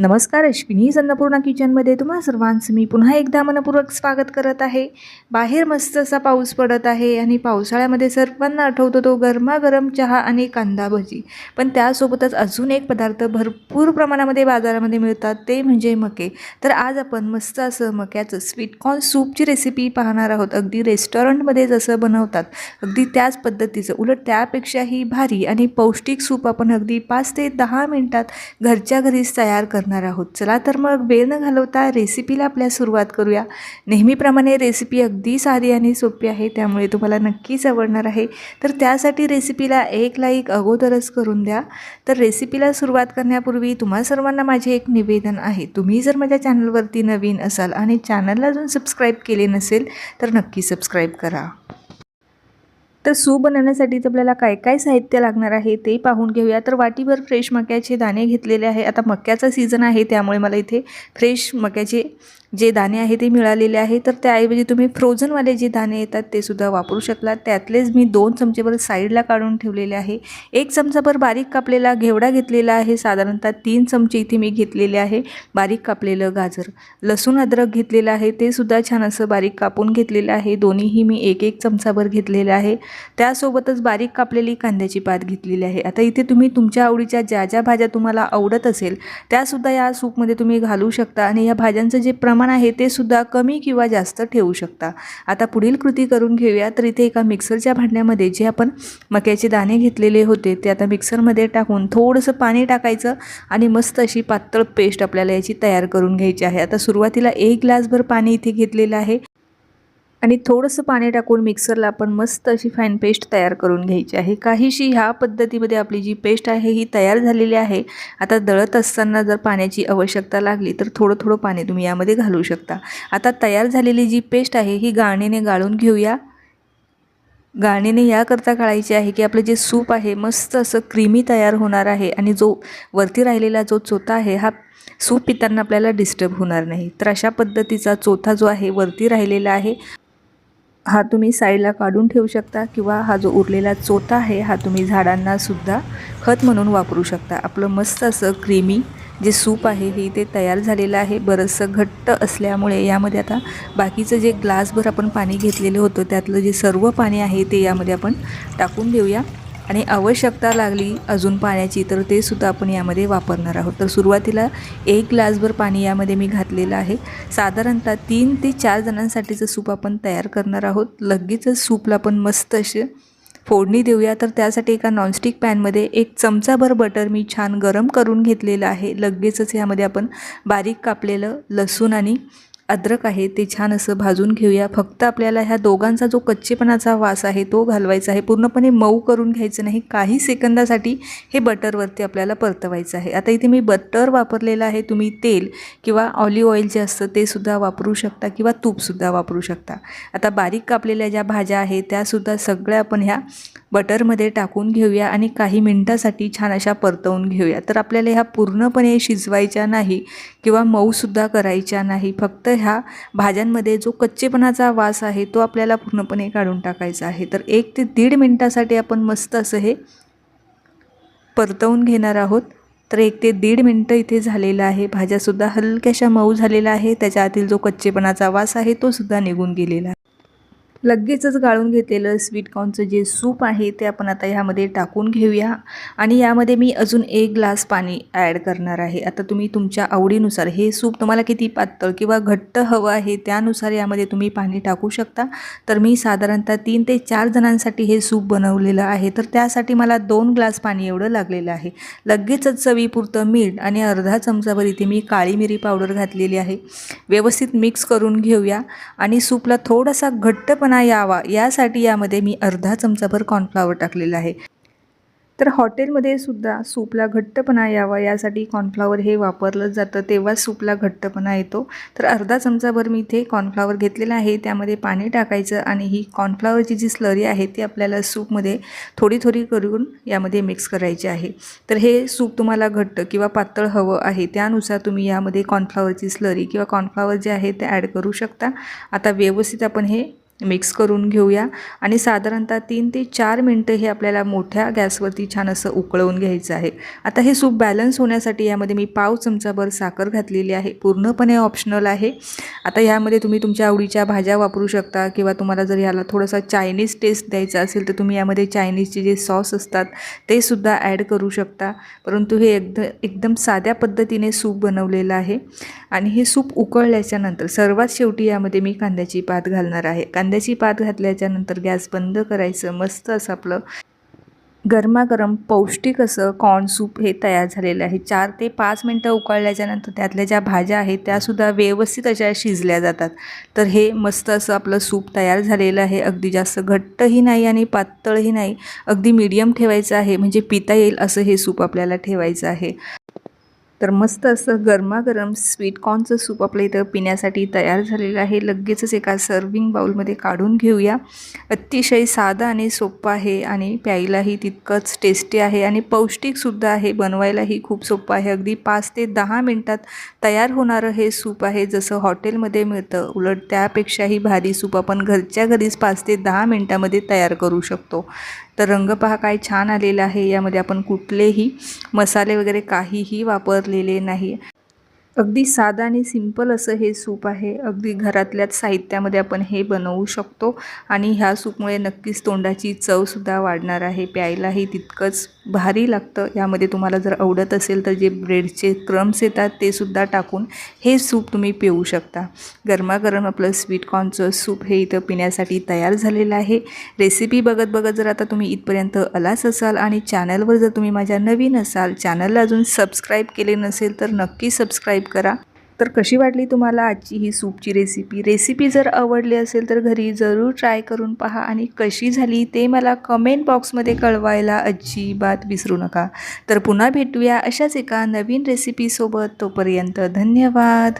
नमस्कार अश्विनी अन्नपूर्णा किचनमध्ये तुम्हा सर्वांचं मी पुन्हा एकदा मनपूर्वक स्वागत करत आहे. बाहेर मस्त असा पाऊस पडत आहे आणि पावसाळ्यामध्ये सर्वांना आठवतो तो गरमागरम चहा आणि कांदा भजी. पण त्यासोबतच अजून एक पदार्थ भरपूर प्रमाणामध्ये बाजारामध्ये मिळतात ते म्हणजे मके. तर आज आपण मस्त असं मक्याचं स्वीटकॉर्न सूपची रेसिपी पाहणार आहोत. अगदी रेस्टॉरंटमध्ये जसं बनवतात अगदी त्याच पद्धतीचं. उलट त्यापेक्षाही भारी आणि पौष्टिक सूप आपण अगदी पाच ते दहा मिनटात घरच्या घरीच तयार करणार आहोत. चला तर मग वेळ न घालवता रेसिपीला आपल्या सुरुवात करूया. नेहमीप्रमाणे रेसिपी अगदी साधी आणि सोपी आहे त्यामुळे तुम्हाला नक्कीच आवडणार आहे. तर त्यासाठी रेसिपीला एक लाईक अगोदरच करून द्या. तर रेसिपीला सुरुवात करण्यापूर्वी तुम्हा सर्वांना माझे एक निवेदन आहे. तुम्ही जर माझ्या चॅनलवरती नवीन असाल आणि चॅनलला अजून सबस्क्राईब केले नसेल तर नक्की सबस्क्राईब करा. तर सूप बनवण्यासाठी आपल्याला काय काय साहित्य लागणार आहे ते पाहून घेऊया. तर वाटीभर फ्रेश मक्याचे दाणे घेतलेले आहे. आता मक्याचा सीझन आहे त्यामुळे मला इथे फ्रेश मक्याचे जे दाणे आहे ते मिळालेले आहे तर त्याऐवजी तुम्ही फ्रोझनवाले जे दाणे येतात ते सुद्धा वापरू शकलात त्यातलेच मी दोन चमचेभर साईडला काढून ठेवलेले आहे. एक चमचाभर बारीक कापलेला घेवडा घेतलेला आहे साधारणतः तीन चमचे इथे मी घेतलेले आहे बारीक कापलेलं गाजर. लसूण अद्रक घेतलेलं आहे ते सुद्धा छान असं बारीक कापून घेतलेलं आहे. दोन्हीही मी एक एक चमचाभर घेतलेलं आहे. त्यासोबतच बारीक कापलेली कांद्याची पात घेतलेली आहे. आता इथे तुम्ही तुमच्या आवडीच्या ज्या ज्या भाज्या तुम्हाला आवडत असेल त्यासुद्धा या सूपमध्ये तुम्ही घालू शकता आणि या भाज्यांचं जे प्रमाण आहे ते सुद्धा कमी किंवा जास्त ठेवू शकता. आता पुढील कृती करून घेऊया तर इथे एका मिक्सरच्या भांड्यामध्ये जे आपण मक्याचे दाणे घेतलेले होते ते आता मिक्सरमध्ये टाकून थोडंसं पाणी टाकायचं आणि मस्त अशी पातळ पेस्ट आपल्याला याची तयार करून घ्यायची आहे. आता सुरुवातीला एक ग्लासभर पाणी इथे घेतलेलं आहे. आणि थोडंसं पाणी टाकून मिक्सरला आपण मस्त अशी फाईन पेस्ट तयार करून घ्यायची आहे. काहीशी ह्या पद्धतीमध्ये आपली जी पेस्ट आहे ही तयार झालेली आहे. आता दळत असताना जर पाण्याची आवश्यकता लागली तर थोडं थोडं पाणी तुम्ही यामध्ये घालू शकता. आता तयार झालेली जी पेस्ट आहे ही गाळणीने गाळून घेऊया. गाळणीने याकरता काढायची आहे की आपलं जे सूप आहे मस्त असं क्रीमी तयार होणार आहे आणि जो वरती राहिलेला जो चोथा आहे हा सूप पिताना आपल्याला डिस्टर्ब होणार नाही. तर अशा पद्धतीचा चोथा जो आहे वरती राहिलेला आहे. हा तुम्ही साईडला काढून ठेवू शकता किंवा हा जो उरलेला चोथा आहे हा तुम्ही झाडांना सुद्धा खत म्हणून वापरू शकता. आपलं मस्त असं क्रीमी जे सूप आहे हे इथे तयार झालेलं आहे. बरंचसं घट्ट असल्यामुळे यामध्ये आता बाकीचं जे ग्लासभर आपण पाणी घेतलेलं होतं त्यातलं जे सर्व पाणी आहे ते यामध्ये आपण टाकून देऊया. आणि आवश्यकता लागली अजून पाण्याची तर ते सुद्धा आपण यामध्ये वापरणार आहोत. तर सुरुवातीला एक ग्लासभर पाणी यामध्ये मी घातलेलं आहे. साधारणतः तीन ते चार जणांसाठीचं सूप आपण तयार करणार आहोत. लगेचच सूपला आपण मस्त असे फोडणी देऊया. तर त्यासाठी एका नॉनस्टिक पॅनमध्ये एक चमचाभर बटर मी छान गरम करून घेतलेलं आहे. लगेचच यामध्ये आपण बारीक कापलेलं लसूण आणि अद्रक आहे ते छान असं भाजून घेऊया. फक्त आपल्याला ह्या दोघांचा जो कच्चेपणाचा वास आहे तो घालवायचा आहे. पूर्णपणे मऊ करून घ्यायचं नाही काही सेकंदासाठी हे बटरवरती आपल्याला परतवायचं आहे. आता इथे मी बटर वापरलेलं आहे. तुम्ही तेल किंवा ऑलिव्ह ऑइल जे असतं ते सुद्धा वापरू शकता किंवा तूपसुद्धा वापरू शकता. आता बारीक कापलेल्या ज्या भाज्या आहेत त्यासुद्धा सगळ्या आपण ह्या बटरमध्ये टाकून घेऊया आणि काही मिनटासाठी छान अशा परतवून घेऊया. तर आपल्याला ह्या पूर्णपणे शिजवायच्या नाही किंवा मऊसुद्धा करायच्या नाही. फक्त ह्या भाज्यांमध्ये जो कच्चेपणाचा वास आहे तो आपल्याला पूर्णपणे काढून टाकायचा आहे. तर एक ते दीड मिनटासाठी आपण मस्त असं हे परतवून घेणार आहोत. तर एक ते दीड मिनटं इथे झालेलं आहे. भाज्यासुद्धा हलक्याशा मऊ झालेला आहे त्याच्या आतील जो कच्चेपणाचा वास आहे तोसुद्धा निघून गेलेला आहे. लगेचच गाळून घेतलेलं स्वीटकॉर्नचं जे सूप आहे ते आपण आता ह्यामध्ये टाकून घेऊया. आणि यामध्ये मी अजून एक ग्लास पाणी ॲड करणार आहे. आता तुम्ही तुमच्या आवडीनुसार हे सूप तुम्हाला किती पातळ किंवा घट्ट हवं आहे त्यानुसार यामध्ये तुम्ही पाणी टाकू शकता. तर मी साधारणतः तीन ते चार जणांसाठी हे सूप बनवलेलं आहे. तर त्यासाठी मला दोन ग्लास पाणी एवढं लागलेलं आहे. लगेचच चवीपुरतं मीठ आणि अर्धा चमचाभर इथे मी काळी मिरी पावडर घातलेली आहे. व्यवस्थित मिक्स करून घेऊया. आणि सूपला थोडासा घट्टपणा यावा यासाठी यामध्ये मी अर्धा चमचाभर कॉर्नफ्लॉवर टाकलेला आहे. तर हॉटेलमध्ये सुद्धा सूपला घट्टपणा यावा यासाठी कॉर्नफ्लॉवर हे वापरलं जातं तेव्हा सूपला घट्टपणा येतो. तर अर्धा चमचाभर मी इथे कॉर्नफ्लॉवर घेतलेला आहे त्यामध्ये पाणी टाकायचं आणि ही कॉर्नफ्लॉवरची जी स्लरी आहे ती आपल्याला सूपमध्ये थोडी थोडी करून यामध्ये मिक्स करायची आहे. तर हे सूप तुम्हाला घट्ट किंवा पातळ हवं आहे त्यानुसार तुम्ही यामध्ये कॉर्नफ्लॉवरची स्लरी किंवा कॉर्नफ्लॉवर जे आहे ते ॲड करू शकता. आता व्यवस्थित आपण हे मिक्स करून घेऊया. आणि साधारणतः तीन ते चार मिनटं हे आपल्याला मोठ्या गॅसवरती छान असं उकळवून घ्यायचं आहे. आता हे सूप बॅलन्स होण्यासाठी यामध्ये मी पाव चमचाभर साखर घातलेली आहे. पूर्णपणे ऑप्शनल आहे. आता यामध्ये तुम्ही तुमच्या आवडीच्या भाज्या वापरू शकता किंवा तुम्हाला जर याला थोडासा चायनीज टेस्ट द्यायचा असेल तर तुम्ही यामध्ये चायनीजचे जे सॉस असतात ते सुद्धा ॲड करू शकता. परंतु हे एकद एकदम साध्या पद्धतीने सूप बनवलेलं आहे. आणि हे सूप उकळल्याच्या नंतर सर्वात शेवटी यामध्ये मी कांद्याची पात घालणार आहे. कांद्याची पात घातल्याच्यानंतर गॅस बंद करायचं मस्त असं आपलं गरमागरम पौष्टिक असं कॉर्न सूप हे तयार झालेलं आहे. चार ते पाच मिनटं उकळल्याच्यानंतर त्यातल्या ज्या भाज्या आहेत त्यासुद्धा व्यवस्थित अशा शिजल्या जातात. तर हे मस्त असं आपलं सूप तयार झालेलं आहे. अगदी जास्त घट्टही नाही आणि पातळही नाही. अगदी मीडियम ठेवायचं आहे म्हणजे पिता येईल असं हे सूप आपल्याला ठेवायचं आहे. तर मस्त असं गरमागरम स्वीट कॉर्नचं सूप आपल्या इथं पिण्यासाठी तयार झालेलं आहे. लगेचच एका सर्विंग बाऊलमध्ये काढून घेऊया. अतिशय साधा आणि सोपं आहे आणि प्यायलाही तितकंच टेस्टी आहे आणि पौष्टिकसुद्धा आहे. बनवायलाही खूप सोपं आहे. अगदी पाच ते दहा मिनटात तयार होणारं हे सूप आहे. जसं हॉटेलमध्ये मिळतं उलट त्यापेक्षाही भारी सूप आपण घरच्या घरीच पाच ते दहा मिनटामध्ये तयार करू शकतो. तर रंग पहा काय छान आलेला आहे. यामध्ये आपण कुठलेही मसाले वगैरे काहीही वापरलेले नाही. अगदी साधं आणि सिंपल असं हे सूप आहे. अगदी घरातल्याच साहित्यामध्ये आपण हे बनवू शकतो. आणि ह्या सूपमुळे नक्कीच तोंडाची चवसुद्धा वाढणार आहे. प्यायलाही तितकंच भारी लागतं. यामध्ये तुम्हाला जर आवडत असेल तर जे ब्रेडचे क्रम्स येतात ते सुद्धा टाकून हे सूप तुम्ही पिऊ शकता. गरमागरम आपलं स्वीट कॉर्नचं सूप हे इथं पिण्यासाठी तयार झालेलं आहे. रेसिपी बघत बघत जर आता तुम्ही इथपर्यंत आलाच असाल आणि चॅनलवर जर तुम्ही माझ्या नवीन असाल चॅनलला अजून सबस्क्राईब केले नसेल तर नक्की सबस्क्राईब करा. तर कशी वाटली तुम्हाला आजची ही सूपची रेसिपी रेसिपी जर आवडली असेल तर घरी जरूर ट्राय करून पहा आणि कशी झाली ते मला कमेंट बॉक्समध्ये कळवायला अजिबात विसरू नका. तर पुन्हा भेटूया अशाच एका नवीन रेसिपीसोबत तोपर्यंत धन्यवाद.